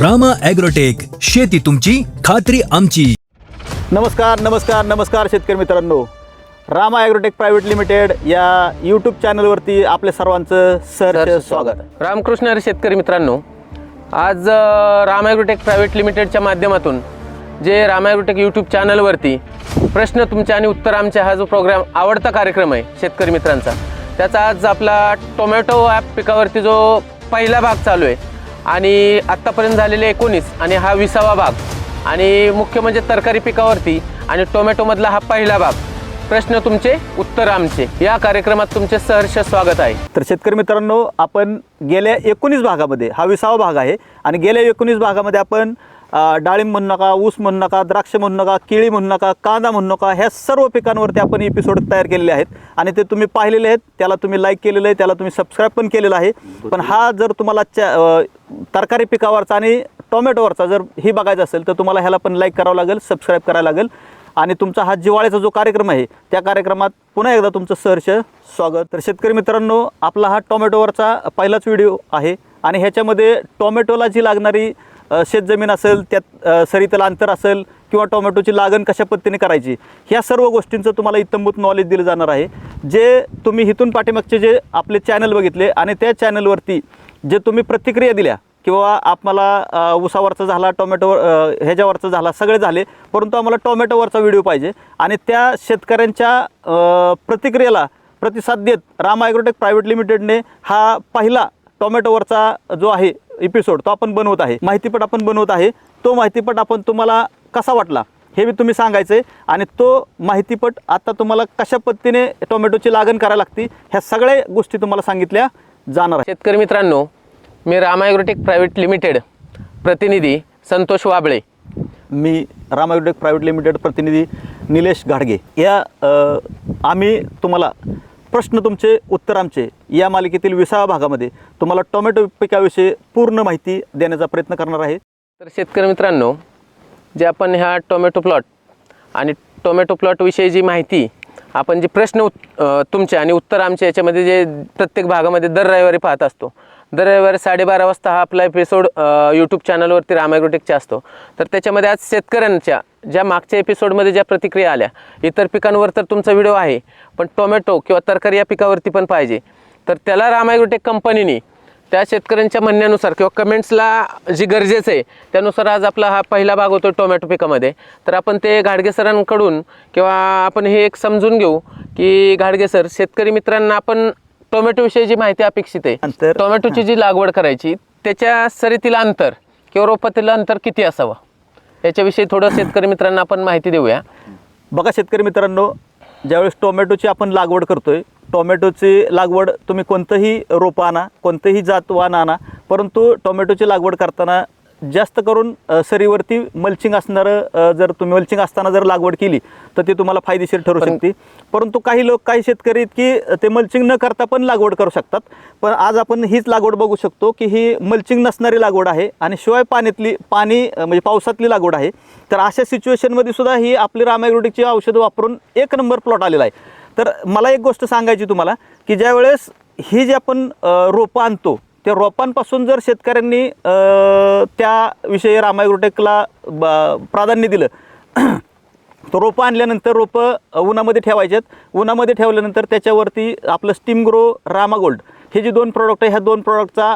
Rama agrotech शेती तुमची खात्री आमची. नमस्कार नमस्कार नमस्कार शेतकरी मित्रांनो. रामा ॲग्रोटेक प्रायव्हेट लिमिटेड या यूट्यूब चॅनलवरती आपल्या सर्वांचं सहर्ष स्वागत. रामकृष्ण हरी शेतकरी मित्रांनो आज अ, राम ॲग्रोटेक प्रायव्हेट लिमिटेडच्या माध्यमातून जे राम ॲग्रोटेक यूट्यूब चॅनलवरती प्रश्न तुमचे आणि उत्तर आमचे हा जो प्रोग्राम आवडता कार्यक्रम आहे शेतकरी मित्रांचा त्याचा आज आपला टोमॅटो ॲप पिकावरती जो पहिला भाग चालू आहे आणि आत्तापर्यंत झालेले एकोणीस आणि हा विसावा भाग. आणि मुख्य म्हणजे तरकारी पिकावरती आणि टोमॅटोमधला हा पहिला भाग. प्रश्न तुमचे उत्तर आमचे. या कार्यक्रमात तुमचे सहर्ष स्वागत आहे. तर शेतकरी मित्रांनो आपण गेल्या एकोणीस भागामध्ये हा विसावा भाग आहे आणि गेल्या एकोणीस भागामध्ये आपण डाळिंब म्हणू नका ऊस म्हणू नका द्राक्ष म्हणू नका केळी म्हणू नका कांदा म्हणू नका ह्या सर्व पिकांवरती आपण एपिसोड तयार केलेले आहेत. आणि ते तुम्ही पाहिलेले आहेत त्याला तुम्ही लाईक केलेलं आहे त्याला तुम्ही सबस्क्राईब पण केलेलं आहे. पण हा जर तुम्हाला च्या तरकारी पिकावरचा आणि टोमॅटोवरचा जर ही बघायचं असेल तर तुम्हाला ह्याला पण लाईक करावं लागेल सबस्क्राईब करायला लागेल. आणि तुमचा हा जिवाळ्याचा जो कार्यक्रम आहे त्या कार्यक्रमात पुन्हा एकदा तुमचं सहर्ष स्वागत. तर शेतकरी मित्रांनो आपला हा टोमॅटोवरचा पहिलाच व्हिडिओ आहे. आणि ह्याच्यामध्ये टोमॅटोला जी लागणारी शेतजमीन असेल त्यात सरीतलं अंतर असेल किंवा टोमॅटोची लागण कशा पद्धतीने करायची ह्या सर्व गोष्टींचं तुम्हाला इतंभूत नॉलेज दिलं जाणार आहे. जे तुम्ही इथून पाठीमागचे जे आपले चॅनल बघितले आणि त्या चॅनलवरती जे तुम्ही प्रतिक्रिया दिल्या किंवा आम्हाला उसावरचा झाला टोमॅटो ह्याच्यावरचा झाला सगळे झाले परंतु आम्हाला टोमॅटोवरचा व्हिडिओ पाहिजे आणि त्या शेतकऱ्यांच्या प्रतिक्रियेला प्रतिसाद देत राम ॲग्रोटेक प्रायव्हेट लिमिटेडने हा पहिला टोमॅटोवरचा जो आहे एपिसोड तो आपण बनवत आहे माहितीपट आपण बनवत आहे तो माहितीपट आपण तुम्हाला कसा वाटला हे मी तुम्ही सांगायचं आहे आणि तो माहितीपट आता तुम्हाला कशा पद्धतीने टोमॅटोची लागण करायला लागते ह्या सगळ्या गोष्टी तुम्हाला सांगितल्या जाणार आहेत. शेतकरी मित्रांनो मी राम ॲग्रोटेक प्रायव्हेट लिमिटेड प्रतिनिधी संतोष वाबळे. मी राम ॲग्रोटेक प्रायव्हेट लिमिटेड प्रतिनिधी निलेश घाडगे. या आम्ही तुम्हाला प्रश्न तुमचे उत्तर आमचे. या मालिकेतील विसाव्या भागामध्ये तुम्हाला टोमॅटो पिकाविषयी पूर्ण माहिती देण्याचा प्रयत्न करणार आहे. तर शेतकरी मित्रांनो जे आपण ह्या टोमॅटो प्लॉट आणि टोमॅटो प्लॉटविषयी जी माहिती आपण जे प्रश्न उत तुमचे आणि उत्तर आमचे याच्यामध्ये जे प्रत्येक भागामध्ये दर रविवारी पाहत असतो. दर रविवारी साडेबारा वाजता हा आपला एपिसोड यूट्यूब चॅनलवरती रामाग्रोटेकचा असतो. तर त्याच्यामध्ये आज शेतकऱ्यांच्या ज्या मागच्या एपिसोडमध्ये ज्या प्रतिक्रिया आल्या इतर पिकांवर तर तुमचा व्हिडिओ आहे पण टोमॅटो किंवा तरकारी या पिकावरती पण पाहिजे. तर त्याला राम ॲग्रोटेक कंपनीने त्या शेतकऱ्यांच्या म्हणण्यानुसार किंवा कमेंट्सला जी गरजेचं आहे त्यानुसार आज आपला हा पहिला भाग होतो टोमॅटो पिकामध्ये. तर आपण ते घाडगे सरांकडून किंवा आपण हे एक समजून घेऊ की घाडगे सर शेतकरी मित्रांना आपण टोमॅटोविषयी जी माहिती अपेक्षित आहे टोमॅटोची जी लागवड करायची त्याच्या सरीतील अंतर किंवा रोपातील अंतर किती असावं? याच्याविषयी थोडं शेतकरी मित्रांना आपण माहिती देऊया. बघा शेतकरी मित्रांनो ज्यावेळेस टोमॅटोची आपण लागवड करतोय टोमॅटोची लागवड तुम्ही कोणतंही रोपं आणा कोणतंही जात वाण आणा परंतु टोमॅटोची लागवड करताना जास्त करून सरीवरती मल्चिंग असणारं जर तुम्ही मल्चिंग असताना जर लागवड केली तर ती तुम्हाला फायदेशीर ठरू शकते. परंतु काही लोक काही शेतकरी की ते मल्चिंग न करता पण लागवड करू शकतात. पण आज आपण हीच लागवड बघू शकतो की ही मल्चिंग नसणारी लागवड आहे आणि शिवाय पाण्यातली पाणी म्हणजे पावसातली लागवड आहे. तर अशा सिच्युएशनमध्ये सुद्धा ही आपली रामायग्रोटिकची औषधं वापरून एक नंबर प्लॉट आलेला आहे. तर मला एक गोष्ट सांगायची तुम्हाला की ज्यावेळेस ही जी आपण रोपं आणतो त्या रोपांपासून जर शेतकऱ्यांनी त्याविषयी त्याविषयी रामायग्रोटेकला ब- प्राधान्य दिलं तर रोपं आणल्यानंतर रोपं उन्हामध्ये ठेवायचेत. उन्हामध्ये ठेवल्यानंतर त्याच्यावरती आपलं स्टीम ग्रो रामा गोल्ड. हे जे दोन प्रॉडक्ट आहे ह्या दोन प्रॉडक्टचा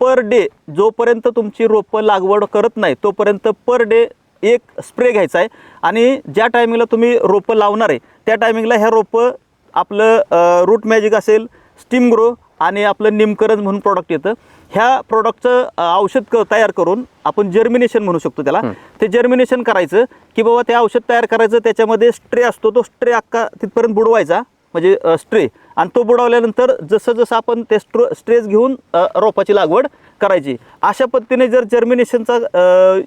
पर डे जोपर्यंत तुमची रोपं लागवड करत नाही तोपर्यंत पर डे एक स्प्रे घ्यायचा आहे. आणि ज्या टायमिंगला तुम्ही रोपं लावणार आहे त्या टायमिंगला ह्या रोपं आपलं रूट मॅजिक असेल स्टीम ग्रो आणि आपलं निमकरंज म्हणून प्रॉडक्ट येतं. ह्या प्रॉडक्टचं औषध क तयार करून आपण जर्मिनेशन म्हणू शकतो त्याला. ते जर्मिनेशन करायचं की बाबा ते औषध तयार करायचं त्याच्यामध्ये स्ट्रे असतो तो स्ट्रे अख्खा तिथपर्यंत बुडवायचा म्हणजे स्ट्रे. आणि तो बुडवल्यानंतर जसं जसं आपण ते स्ट्रो स्ट्रेस घेऊन रोपाची लागवड करायची. अशा पद्धतीने जर जर्मिनेशनचा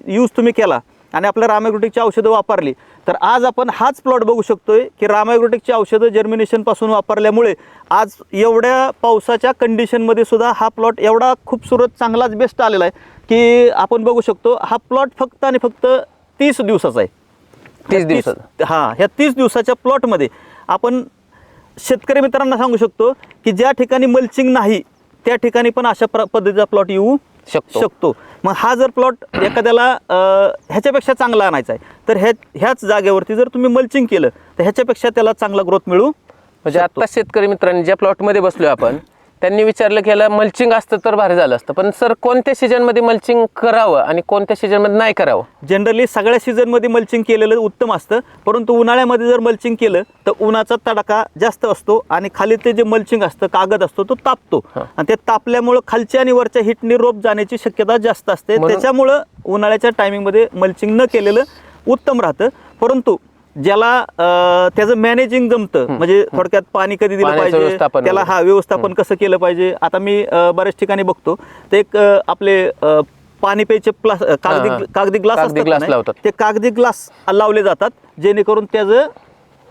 यूज तुम्ही केला आणि आपल्या रामायग्रोटिकची औषधं वापरली तर आज आपण हाच प्लॉट बघू शकतोय की रामायग्रोटिकची औषधं जर्मिनेशनपासून वापरल्यामुळे आज एवढ्या पावसाच्या कंडिशनमध्ये सुद्धा हा प्लॉट एवढा खूपसुरत चांगलाच बेस्ट आलेला आहे की आपण बघू शकतो हा प्लॉट फक्त आणि फक्त तीस दिवसाचा आहे तीस दिवसाचा. हां ह्या तीस दिवसाच्या प्लॉटमध्ये आपण शेतकरी मित्रांना सांगू शकतो की ज्या ठिकाणी मल्चिंग नाही त्या ठिकाणी पण अशा प्र पद्धतीचा प्लॉट येऊ शकतो. शकतो मग हा जर प्लॉट एखाद्याला ह्याच्यापेक्षा चांगला आणायचा आहे तर ह्या ह्याच जागेवरती जर तुम्ही मल्चिंग केलं तर ह्याच्यापेक्षा त्याला चांगला ग्रोथ मिळू म्हणजे. आता शेतकरी मित्रांनी ज्या प्लॉटमध्ये बसलोय आपण त्यांनी विचारलं की याला मल्चिंग असतं तर भारी झालं असतं. पण सर कोणत्या सीजनमध्ये मल्चिंग करावं आणि कोणत्या सीजनमध्ये नाही करावं? जनरली सगळ्या सीझनमध्ये मल्चिंग केलेलं उत्तम असतं. परंतु उन्हाळ्यामध्ये जर मल्चिंग केलं तर उन्हाचा तडाखा जास्त असतो आणि खाली ते जे मल्चिंग असतं कागद असतो तो तापतो. आणि ते तापल्यामुळं खालच्या आणि वरच्या हिटनी रोप जाण्याची शक्यता जास्त असते. त्याच्यामुळं उन्हाळ्याच्या टायमिंगमध्ये मल्चिंग न केलेलं उत्तम राहतं. परंतु ज्याला त्याचं मॅनेजिंग जमतं. म्हणजे थोडक्यात पाणी कधी दिलं पाहिजे त्याला. हा व्यवस्थापन कसं केलं पाहिजे आता मी बऱ्याच ठिकाणी बघतो. ते एक आपले पाणी प्यायचे प्लास. कागदी कागदी ग्लास असतात. ते कागदी ग्लास लावले जातात जेणेकरून त्याचं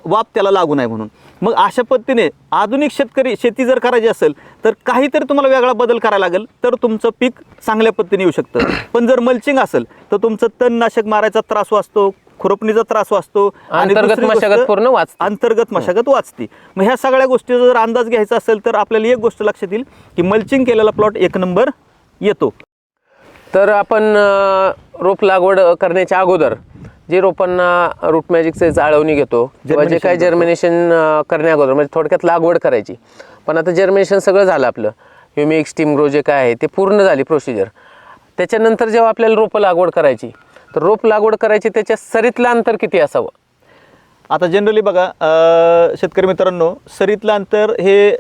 वाप त्याला लागू नये म्हणून. मग अशा पद्धतीने आधुनिक शेतकरी शेती जर करायची असेल तर काहीतरी तुम्हाला वेगळा बदल करायला लागेल तर तुमचं पीक चांगल्या पद्धतीने येऊ शकतं. पण जर मल्चिंग असेल तर तुमचं तणनाशक मारायचा त्रास वाचतो खुरपणीचा त्रास वाचतो आणि अंतर्गत दुसरी मशागत पूर्ण वाचते. अंतर्गत मशागत वाचते. मग ह्या सगळ्या गोष्टीचा जर अंदाज घ्यायचा असेल तर आपल्याला एक गोष्ट लक्षात येईल की मल्चिंग केलेला प्लॉट एक नंबर येतो. तर आपण अं, रोप लागवड करण्याच्या अगोदर जे रोपांना रूट मॅजिकचे जाळवणी घेतो किंवा जे Germination काही. जर्मिनेशन करण्या अगोदर म्हणजे थोडक्यात लागवड करायची. पण आता जर्मिनेशन सगळं झालं आपलं. ह्युमिक स्टीम ग्रो जे काय आहे ते पूर्ण झाली प्रोसिजर त्याच्यानंतर जेव्हा आपल्याला रोपं लागवड करायची तर रोप लागवड करायची त्याच्या सरीतलं अंतर किती असावं? आता जनरली बघा शेतकरी मित्रांनो सरीतलं अंतर हे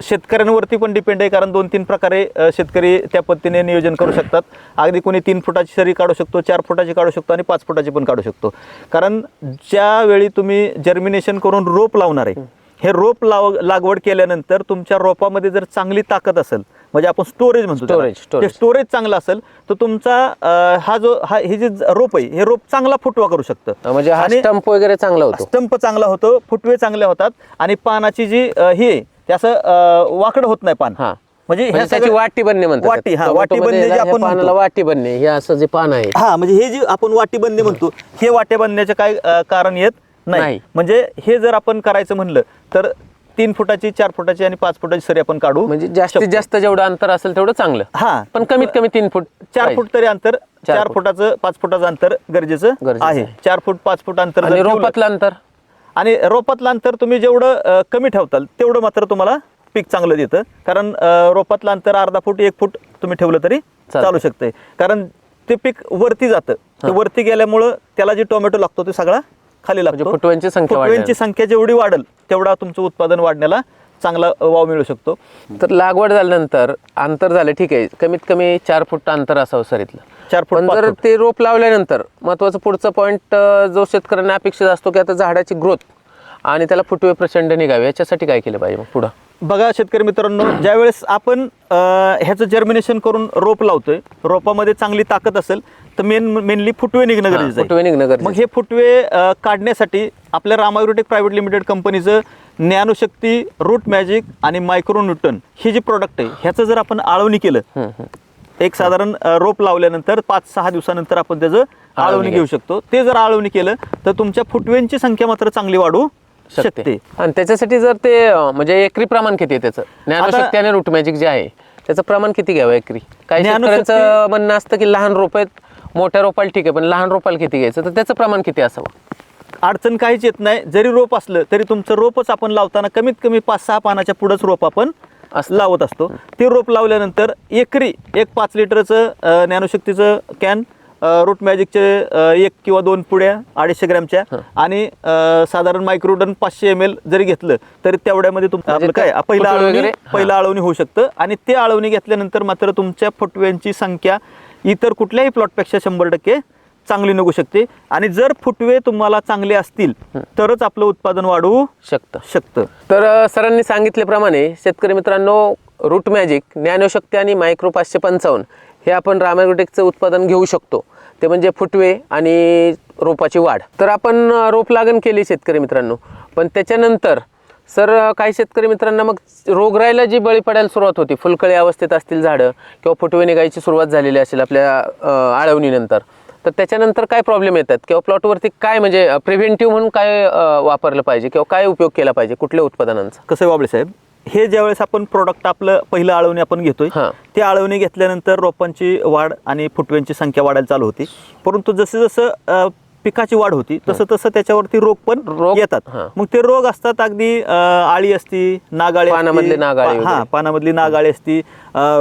शेतकऱ्यांवरती पण डिपेंड आहे कारण दोन तीन प्रकारे शेतकरी त्या पद्धतीने नियोजन करू शकतात. अगदी कोणी तीन फुटाची सरी काढू शकतो चार फुटाची काढू शकतो आणि पाच फुटाची पण काढू शकतो. कारण ज्यावेळी तुम्ही जर्मिनेशन करून रोप लावणार आहे हे रोप लाव लागवड केल्यानंतर तुमच्या रोपामध्ये जर चांगली ताकद असेल म्हणजे आपण स्टोरेज म्हणतो storage. ते स्टोरेज चांगलं असेल तर तुमचा हा जो हा हे जे रोप आहे हे रोप चांगला फुटवा करू शकतं. म्हणजे हा स्टंप वगैरे चांगला होतो. स्टंप चांगला होतो फुटवे चांगले होतात आणि पानाची जी हे ते असं वाकडं होत नाही पान. हा. म्हणजे म्हणजे त्याची वाटी बनणे म्हणतात. वाटी हा वाटी बनणे जे आपण पानाला म्हणतो. वाटी बनणे हे असं जे पान आहे. हा म्हणजे हे जे आपण वाटी बनणे म्हणतो हे वाटे बनण्याचे काय कारण येत नाही. म्हणजे हे जर आपण करायचं म्हणलं तर तीन फुटाची चार फुटाची आणि पाच फुटाची सरी आपण काढू म्हणजे जास्तीत शकतो. जास्त जेवढं अंतर असेल तेवढं चांगलं हा पण कमीत कमी तीन फूट चार. फूट तरी अंतर चार चार फूट. फुटाचं पाच फुटाचं अंतर गरजेचं आहे. चार फूट पाच फूट अंतर रोपातलं अंतर आणि रोपातलं अंतर तुम्ही जेवढं कमी ठेवताल तेवढं मात्र तुम्हाला पीक चांगलं देतं कारण रोपातलं अंतर अर्धा फूट एक फूट तुम्ही ठेवलं तरी. चालू शकतंय कारण ते पीक वरती जातं वरती गेल्यामुळं त्याला जे टोमॅटो लागतो ते सगळा खाली लागतो. म्हणजे फुटव्यांची संख्या फुटव्यांची. संख्या जेवढी वाढेल तेवढा तुमचं उत्पादन वाढण्याला चांगला वाव मिळू शकतो. तर लागवड झाल्यानंतर अंतर झालं ठीक आहे. कमीत कमी चार फूट अंतर असावं सरीतलं. चार फूट पण जर. ते रोप लावल्यानंतर महत्वाचं पुढचं पॉईंट जो शेतकऱ्यांना अपेक्षित असतो की आता झाडाची ग्रोथ आणि त्याला फुटवे प्रचंड निघावे याच्यासाठी काय केलं पाहिजे मग पुढं? बघा शेतकरी मित्रांनो ज्यावेळेस आपण ह्याचं जर्मिनेशन करून रोप लावतोय रोपामध्ये चांगली ताकद असेल तर मेन मेनली फुटवे निघणं गरजेचं आहे. फुटवे निघणं गरजेचं मग हे फुटवे अ, काढण्यासाठी आपल्या रामायुरोटेक प्रायव्हेट लिमिटेड कंपनीचं ज्ञानशक्ती रूट मॅजिक आणि मायक्रो न्यूटन हे जे प्रॉडक्ट आहे ह्याचं जर आपण आळवणी केलं एक साधारण अ, रोप लावल्यानंतर पाच सहा दिवसानंतर आपण त्याचं आळवणी घेऊ शकतो. ते जर आळवणी केलं तर तुमच्या फुटव्यांची संख्या मात्र चांगली वाढू शकते. आणि त्याच्यासाठी जर ते अं, म्हणजे एकरी प्रमाण किती आहे त्याचं? ज्ञानशक्ती आणि रूट मॅजिक जे आहे त्याचं प्रमाण किती घ्यावं एकरी? काही ज्ञानशक्ती- शेतकऱ्यांचं म्हणणं असतं की लहान रोप आहेत मोठ्या रोपाला ठीक आहे पण लहान रोपाला किती घ्यायचं? तर त्याचं प्रमाण किती असावं? अडचण काहीच येत नाही. जरी रोप असलं तरी तुमचं रोपच आपण लावताना कमीत कमी पाच सहा पानाच्या पुढंच रोप आपण. लावत असतो. ते रोप लावल्यानंतर एकरी एक पाच लिटरचं अं, ज्ञानशक्तीचं कॅन रूट मॅजिकचे अं, एक किंवा दोन पुड्या अडीचशे ग्रॅमच्या आणि अं, साधारण मायक्रोडन पाचशे एम एल जरी घेतलं तरी तेवढ्यामध्ये तुमचं म्हणजे आपलं काय ते पहिलं फुटवे आळवणी वगैरे? पहिलं आळवणी होऊ शकतं आणि ते आळवणी घेतल्यानंतर मात्र तुमच्या फुटव्यांची संख्या इतर कुठल्याही प्लॉटपेक्षा शंभर टक्के चांगली निघू शकते. आणि जर फुटवे तुम्हाला चांगले असतील तरच आपलं उत्पादन वाढवू शकतं. शकतं. तर सरांनी सांगितल्याप्रमाणे शेतकरी मित्रांनो रूट मॅजिक ज्ञानशक्ती आणि मायक्रो पाचशे पंचावन्न हे आपण रामायग्रोटेकचं उत्पादन घेऊ शकतो. ते म्हणजे फुटवे आणि रोपाची वाढ. तर आपण रोप लागण केली शेतकरी मित्रांनो. पण त्याच्यानंतर सर काही शेतकरी मित्रांना मग रोगराईला जी बळी पडायला सुरुवात होती फुलकळी अवस्थेत असतील झाडं किंवा फुटवे निघायची सुरुवात झालेली असेल आपल्या आळवणीनंतर तर त्याच्यानंतर काय प्रॉब्लेम येतात? किंवा प्लॉटवरती काय म्हणजे प्रिव्हेंटिव्ह म्हणून काय वापरलं पाहिजे किंवा काय उपयोग केला पाहिजे? कुठल्या उत्पादनांचा? कसं बाबळे साहेब हे ज्यावेळेस आपण प्रोडक्ट आपलं पहिलं आळवणी आपण घेतोय हां. ते आळवणी घेतल्यानंतर रोपांची वाढ आणि फुटव्यांची संख्या वाढायला चालू होती. परंतु जसं जसं पिकाची वाढ होती तसं तसं त्याच्यावरती रोग पण रोग- येतात. मग ते रोग असतात अगदी आळी असती नागाळी पानामधले नागाळी हा. पानामधली नागाळी असती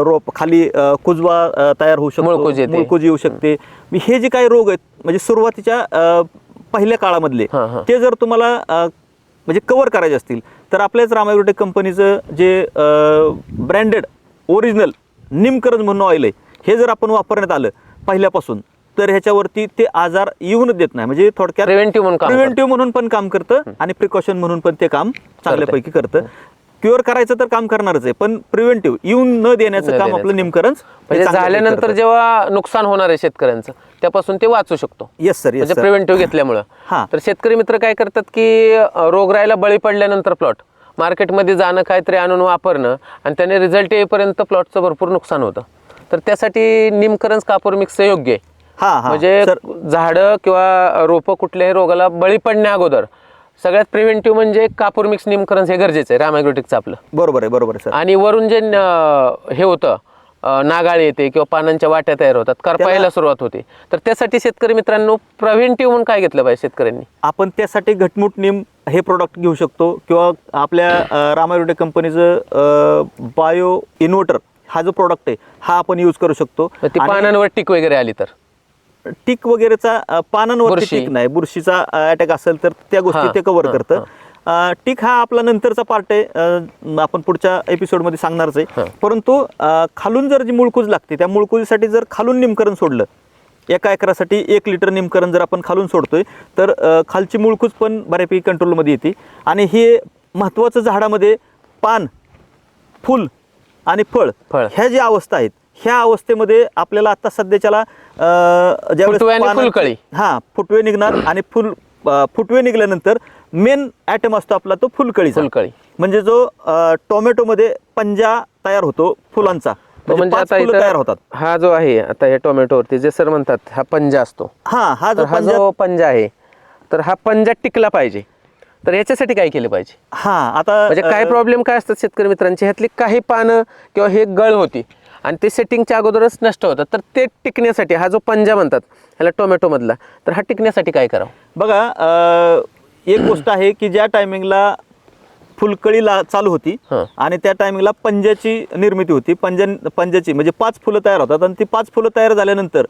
रोप खाली कुजवा तयार होऊ शकतो मुळकुज येऊ शकते हे जे काही रोग आहेत म्हणजे सुरुवातीच्या पहिल्या काळामधले. ते जर तुम्हाला म्हणजे कव्हर करायचे असतील तर आपल्याच रामायग्रोटेक कंपनीचं जे ब्रँडेड ओरिजिनल निमकरंज म्हणून ऑइल आहे हे जर आपण वापरण्यात आलं पहिल्यापासून तर ह्याच्यावरती ते आजार येऊनच देत नाही. म्हणजे थोडक्यात Preventive म्हणून काम. प्रिव्हेंटिव्ह म्हणून पण काम करतं आणि प्रिकॉशन म्हणून पण ते काम चांगल्यापैकी करतं. क्युअर करायचं तर काम करणारच आहे पण प्रिव्हेंटिव्ह येऊन न देण्याचं काम आपलं निमकरंज म्हणजे झाल्यानंतर जेव्हा नुकसान होणार आहे शेतकऱ्यांचं त्यापासून ते वाचू शकतो. येस सर म्हणजे प्रिव्हेंटिव्ह घेतल्यामुळं. हां. तर शेतकरी मित्र काय करतात की रोगराईला बळी पडल्यानंतर प्लॉट मार्केटमध्ये जाणं काहीतरी आणून वापरणं आणि त्याने रिझल्ट येईपर्यंत प्लॉटचं भरपूर नुकसान होतं. तर त्यासाठी निमकरंज कापूर मिक्स योग्य आहे. हा हा. म्हणजे झाडं किंवा रोपं कुठल्याही रोगाला बळी पडण्या अगोदर सगळ्यात प्रिव्हेंटिव्ह म्हणजे कापूर मिक्स निमकरंज हे गरजेचं आहे रामॅग्रोटिकचं आपलं. बरोबर आहे बरोबर आहे सर. आणि वरून जे न- हे होतं अं, नागाळ येते किंवा पानांच्या वाट्या तयार होतात करपायला सुरुवात होते. तर त्यासाठी शेतकरी मित्रांनो प्रिव्हेंटिव्ह म्हणून काय घेतलं पाहिजे शेतकऱ्यांनी? आपण त्यासाठी घटमुट निम हे प्रोडक्ट घेऊ शकतो किंवा आपल्या रामायुटे कंपनीचं बायो इन्व्हर्टर हा जो प्रोडक्ट आहे हा आपण यूज करू शकतो. मग ती आणि पानांवर टिक वगैरे आली तर? टिक वगैरेचा अ, पानांवरती बुरशी. टिक नाही बुरशीचा अटॅक असेल तर त्या गोष्टी हां, ते कव्हर हां, करतं अ, टिक हा आपला नंतरचा पार्ट आहे अ, आपण पुढच्या एपिसोडमध्ये सांगणारच आहे हां. परंतु अ, खालून जर जी मुळकूज लागते त्या मुळकुजीसाठी जर खालून निमकरण सोडलं एका एकरासाठी एक लिटर निमकरण जर आपण खालून सोडतोय तर अ, खालची मुळकूज पण बऱ्यापैकी कंट्रोलमध्ये येते आणि हे महत्त्वाचं झाडामध्ये पान फुल आणि फळ फळ. ह्या ज्या अवस्था आहेत ह्या अवस्थेमध्ये आपल्याला आता सध्याच्याला ज्यावेळेस फुलकळी. हा फुटवे निघणार आणि फुल फुटवे निघाल्यानंतर मेन ॲटम असतो आपला तो फुलकळीचा. फुलकळी. म्हणजे जो टोमॅटोमध्ये पंजा तयार होतो फुलांचा. म्हणजे म्हणजे आता तयार होतात. हा जो आहे आता हे टोमॅटोवरती जे सर म्हणतात हा पंजा असतो. हा हा जो हा पंजा जो पंजा आहे तर हा पंजा टिकला पाहिजे. तर याच्यासाठी काय केलं पाहिजे? हा आता म्हणजे काय प्रॉब्लेम काय असतात शेतकरी मित्रांचे? ह्यातली काही पानं किंवा हे गळ होती. आणि ते सेटिंगच्या अगोदरच नष्ट होतात. तर ते टिकण्यासाठी हा जो पंजा म्हणतात ह्याला टोमॅटोमधला तर हा टिकण्यासाठी काय करावं? बघा अं, एक गोष्ट आहे की ज्या टायमिंगला फुलकळी ला चालू होती हं. आणि त्या टायमिंगला पंजाची निर्मिती होती. पंजा पंजाची म्हणजे पाच फुलं तयार होतात आणि ती पाच फुलं तयार झाल्यानंतर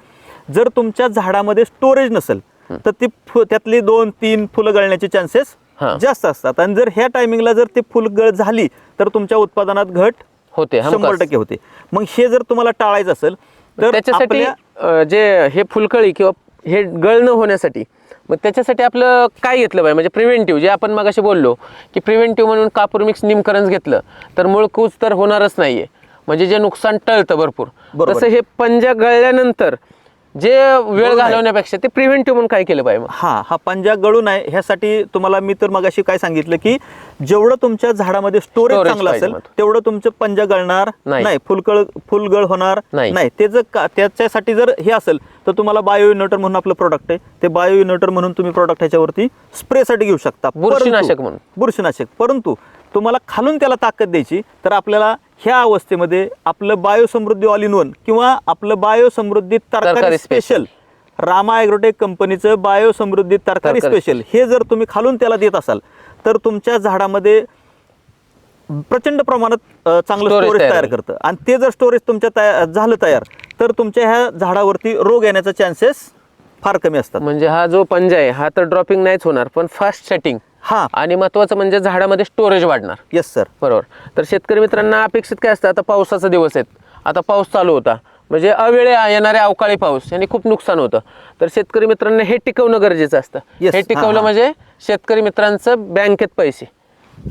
जर तुमच्या झाडामध्ये स्टोरेज नसेल तर ती फु त्यातली दोन तीन फुलं गळण्याचे चान्सेस हां. जास्त असतात. आणि जर ह्या टायमिंगला जर ती फुलगळ झाली तर तुमच्या उत्पादनात घट होते. शंभर टक्के होते मग हे जर तुम्हाला टाळायचं असेल तर त्याच्यासाठी जे हे फुलकळी किंवा हे गळ न होण्यासाठी मग त्याच्यासाठी आपलं काय घेतलं पाहिजे म्हणजे प्रिव्हेंटिव्ह जे आपण मग बोललो की प्रिव्हेंटिव्ह म्हणून कापूर मिक्स निमकरंज घेतलं तर मुळकूच तर होणारच नाहीये म्हणजे जे नुकसान टळतं भरपूर. तसं हे पंजा गळल्यानंतर जे वेळ. घालवण्यापेक्षा ते प्रिव्हेंटिव्ह म्हणून काय केलं पाहिजे मग हा हा पंजा गळू नये ह्यासाठी तुम्हाला मी तर मगाशी काय सांगितलं की जेवढं तुमच्या झाडामध्ये स्टोरेज चांगलं असेल मग. तेवढं तुमचं पंजा गळणार नाही. नाही फुलकळ फुलगळ होणार नाही. नाही ते जर त्याच्यासाठी जर हे असेल तर तुम्हाला बायो इन्व्हर्टर म्हणून आपलं प्रोडक्ट आहे ते बायो इन्व्हर्टर म्हणून तुम्ही प्रोडक्ट ह्याच्यावरती स्प्रेसाठी घेऊ शकता बुरशीनाशक म्हणून. बुरशीनाशक परंतु तुम्हाला खालून त्याला ताकद द्यायची तर आपल्याला ह्या अवस्थेमध्ये आपलं बायोसमृद्धी ऑल इन वन किंवा आपलं बायोसमृद्धी तरकारी. स्पेशल रामा ॲग्रोटेक कंपनीचं बायोसमृद्धी तरकारी तरकारी स्पेशल हे जर तुम्ही खालून त्याला देत असाल तर तुमच्या झाडामध्ये प्रचंड प्रमाणात चांगलं स्टोरेज तयार. करतं आणि ते जर स्टोरेज तुमच्या तयार झालं तयार तर तुमच्या ह्या झाडावरती रोग येण्याचा चान्सेस फार कमी असतात. म्हणजे हा जो पंजा आहे हा तर ड्रॉपिंग नाहीच होणार पण फास्ट सेटिंग हा. आणि महत्वाचं म्हणजे झाडामध्ये स्टोरेज वाढणार. येस सर बरोबर. तर शेतकरी मित्रांना अपेक्षित काय असतं? आता पावसाचा दिवस आहेत आता पाऊस चालू होता. म्हणजे अवेळे येणारे अवकाळी पाऊस यांनी खूप नुकसान होतं. तर शेतकरी मित्रांना हे टिकवणं गरजेचं असतं. Yes, हे हा, टिकवलं हा. म्हणजे शेतकरी मित्रांचं बँकेत पैसे.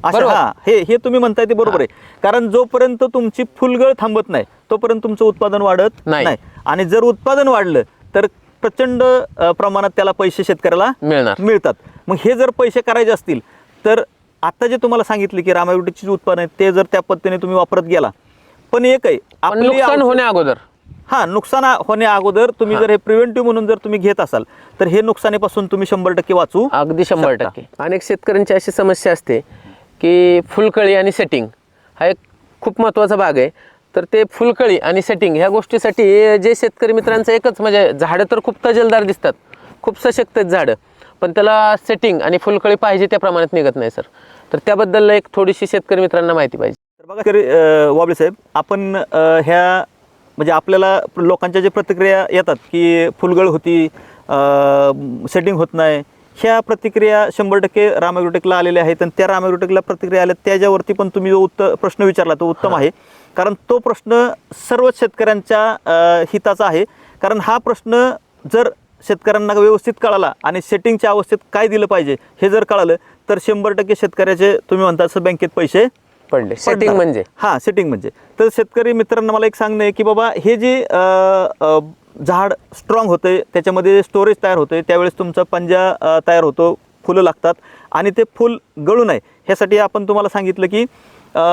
बरोबर. हा. हे हे तुम्ही म्हणताय ते बरोबर आहे. कारण जोपर्यंत तुमची फुलगळ थांबत नाही तोपर्यंत तुमचं उत्पादन वाढत. नाही. आणि जर उत्पादन वाढलं तर प्रचंड अ, प्रमाणात त्याला पैसे शेतकऱ्याला मिळणार. मिळतात. मग हे जर पैसे करायचे असतील तर आता जे तुम्हाला सांगितले की रामायुटीची उत्पादन आहे ते जर त्या पद्धतीने तुम्ही वापरत गेला पण एक आहे पण आपली नुकसान होण्या अगोदर. हा नुकसान होण्या अगोदर तुम्ही जर हे प्रिव्हेंटिव्ह म्हणून जर तुम्ही घेत असाल तर हे नुकसानीपासून तुम्ही शंभर टक्के वाचू अगदी शंभर शकता. टक्के. अनेक शेतकऱ्यांची अशी समस्या असते की फुलकळी आणि सेटिंग हा एक खूप महत्त्वाचा भाग आहे. तर ते फुलकळी आणि सेटिंग ह्या गोष्टीसाठी जे शेतकरी मित्रांचं एकच म्हणजे झाडं तर खूप तजेलदार दिसतात. खूप सशक्त आहेत झाडं. पण त्याला सेटिंग आणि फुलकळी पाहिजे त्या प्रमाणात निघत नाही सर. तर त्याबद्दल एक थोडीशी शेतकरी मित्रांना माहिती पाहिजे. तर बघा तरी वाबळे साहेब आपण ह्या म्हणजे आपल्याला लोकांच्या जे प्रतिक्रिया येतात की फुलगळ होती सेटिंग होत नाही ह्या प्रतिक्रिया शंभर टक्के रामाग्रोटेकला आलेल्या आहेत आणि त्या रामाग्रोटेकला प्रतिक्रिया आल्या त्याच्यावरती पण तुम्ही जो उत्तर प्रश्न विचारला तो उत्तम आहे. कारण तो प्रश्न सर्वच शेतकऱ्यांच्या हिताचा आहे. कारण हा प्रश्न जर शेतकऱ्यांना व्यवस्थित कळाला आणि सेटिंगच्या अवस्थेत काय दिलं पाहिजे हे जर कळालं तर शंभर टक्के शेतकऱ्याचे तुम्ही म्हणता तसं बँकेत पैसे पडले. सेटिंग. म्हणजे? हा सेटिंग म्हणजे. तर शेतकरी मित्रांना मला एक सांगणं आहे की बाबा हे जे झाड स्ट्रॉंग होतंय त्याच्यामध्ये स्टोरेज तयार होतंय त्यावेळेस तुमचा पंजा तयार होतो फुलं लागतात आणि ते फुल गळू नये. ह्यासाठी आपण तुम्हाला सांगितलं की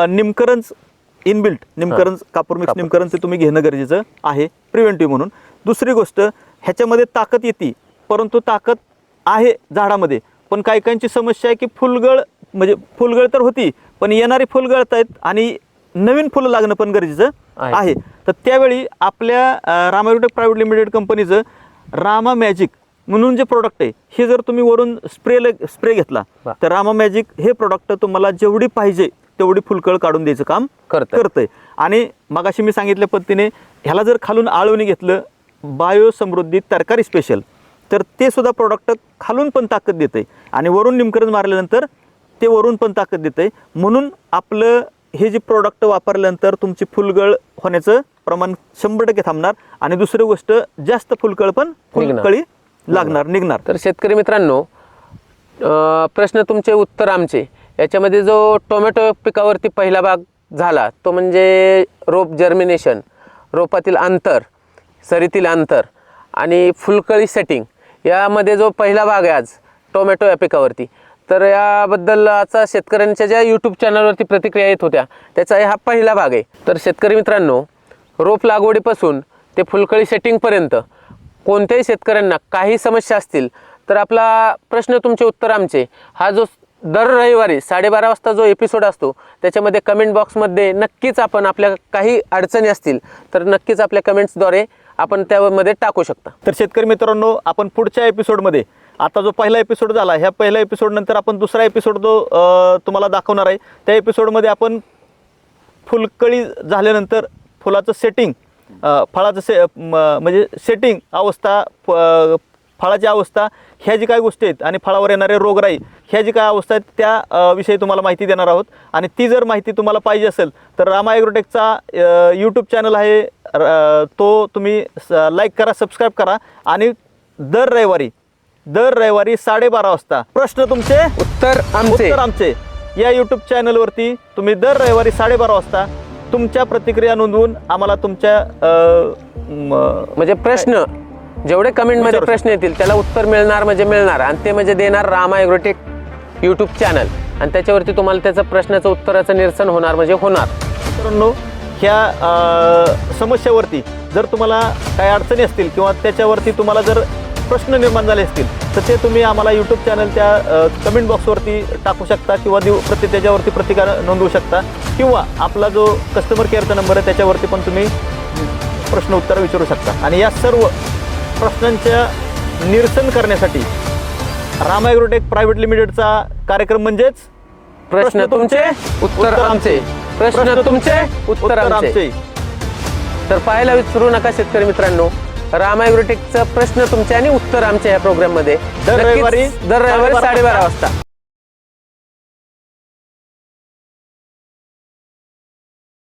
निमकरंज इनबिल्ट निमकरंज कापूर मिक्स निमकरंज ते तुम्ही घेणं गरजेचं आहे प्रिव्हेंटिव्ह म्हणून. दुसरी गोष्ट ह्याच्यामध्ये ताकद येते परंतु ताकद आहे झाडामध्ये. पण काही काहींची समस्या आहे की फुलगळ म्हणजे फुलगळ तर होती पण येणारी फुल गळत आहेत आणि नवीन फुलं लागणं पण गरजेचं आहे. तर त्यावेळी आपल्या रामायुटेक प्रायव्हेट लिमिटेड कंपनीचं रामा मॅजिक म्हणून जे प्रोडक्ट आहे हे जर तुम्ही वरून स्प्रे स्प्रे घेतला. तर रामा मॅजिक हे प्रोडक्ट तुम्हाला जेवढी पाहिजे तेवढी फुलकळ काढून द्यायचं काम करतंय. करतंय. आणि मगाशी मी सांगितल्या पद्धतीने ह्याला जर खालून आळवणी घेतलं बायो समृद्धी तरकारी स्पेशल तर ते सुद्धा प्रोडक्ट खालून पण ताकद देते आणि वरून निमकरंज मारल्यानंतर ते वरून पण ताकद देते म्हणून आपलं हे जे प्रोडक्ट वापरल्यानंतर तुमची फुलगळ होण्याचं प्रमाण शंभर टक्के थांबणार. आणि दुसरी गोष्ट जास्त फुलकळ पण. फुलकळी लागणार निघणार. तर शेतकरी मित्रांनो प्रश्न तुमचे उत्तर आमचे. याच्यामध्ये जो टोमॅटो पिकावरती पहिला भाग झाला तो म्हणजे रोप जर्मिनेशन रोपातील अंतर सरीतील अंतर आणि फुलकळी सेटिंग यामध्ये जो पहिला भाग आहे आज टोमॅटो या पिकावरती. तर याबद्दल आता शेतकऱ्यांच्या ज्या यूट्यूब चॅनलवरती प्रतिक्रिया येत होत्या त्याचा हा पहिला भाग आहे. तर शेतकरी मित्रांनो रोप लागवडीपासून ते फुलकळी सेटिंगपर्यंत कोणत्याही शेतकऱ्यांना काही समस्या असतील तर आपला प्रश्न तुमचे उत्तर आमचे. हा जो दर रविवारी साडेबारा वाजता जो एपिसोड असतो त्याच्यामध्ये कमेंट बॉक्समध्ये नक्कीच आपण आपल्या काही अडचणी असतील तर नक्कीच आपल्या कमेंट्सद्वारे आपण त्यामध्ये टाकू शकता. तर शेतकरी मित्रांनो आपण पुढच्या एपिसोडमध्ये आता जो पहिला एपिसोड झाला ह्या पहिल्या एपिसोडनंतर आपण दुसरा एपिसोड जो तुम्हाला दाखवणार आहे त्या एपिसोडमध्ये आपण फुलकळी झाल्यानंतर फुलाचं सेटिंग फळाचं से म- म्हणजे सेटिंग अवस्था फळाची अवस्था ह्या जी काही गोष्टी आहेत आणि फळावर येणारे रोगराई ह्या जी काय अवस्था आहेत त्या विषयी तुम्हाला माहिती देणार आहोत. आणि ती जर माहिती तुम्हाला पाहिजे असेल तर रामा ॲग्रोटेकचा यूट्यूब चॅनल आहे. तो तुम्ही लाईक करा सबस्क्राईब करा. आणि दर रविवारी दर रविवारी साडेबारा वाजता प्रश्न तुमचे उत्तर आमचे. उत्तर आमचे. या यूट्यूब चॅनलवरती तुम्ही दर रविवारी साडेबारा वाजता तुमच्या प्रतिक्रिया नोंदवून आम्हाला तुमच्या म्हणजे प्रश्न जेवढे कमेंटमध्ये प्रश्न येतील त्याला उत्तर मिळणार म्हणजे मिळणार. आणि ते म्हणजे देणार रामा ॲग्रोटेक यूट्यूब चॅनल आणि त्याच्यावरती तुम्हाला त्याचं प्रश्नाचं उत्तराचं निरसन होणार म्हणजे होणार. मित्रांनो ह्या समस्यावरती जर तुम्हाला काही अडचणी असतील किंवा त्याच्यावरती तुम्हाला जर प्रश्न निर्माण झाले असतील तर ते तुम्ही आम्हाला यूट्यूब चॅनलच्या कमेंट बॉक्सवरती टाकू शकता किंवा देऊ प्रति त्याच्यावरती प्रतिकार नोंदवू शकता. किंवा आपला जो कस्टमर केअरचा नंबर आहे त्याच्यावरती पण तुम्ही प्रश्न उत्तर विचारू शकता. आणि या सर्व प्रश्नांच्या निरसन करण्यासाठी रामायग्रोटेक प्रायव्हेट लिमिटेडचा कार्यक्रम म्हणजेच प्रश्न तुमचे उत्तर आमचे. प्रश्न तुमचे उत्तर आमचे. तर पाहायला विसरू नका शेतकरी मित्रांनो राम ॲग्रोटेकचं प्रश्न तुमचे आणि उत्तर आमचे या प्रोग्राममध्ये दर रविवारी दर रविवारी साडेबारा वाजता.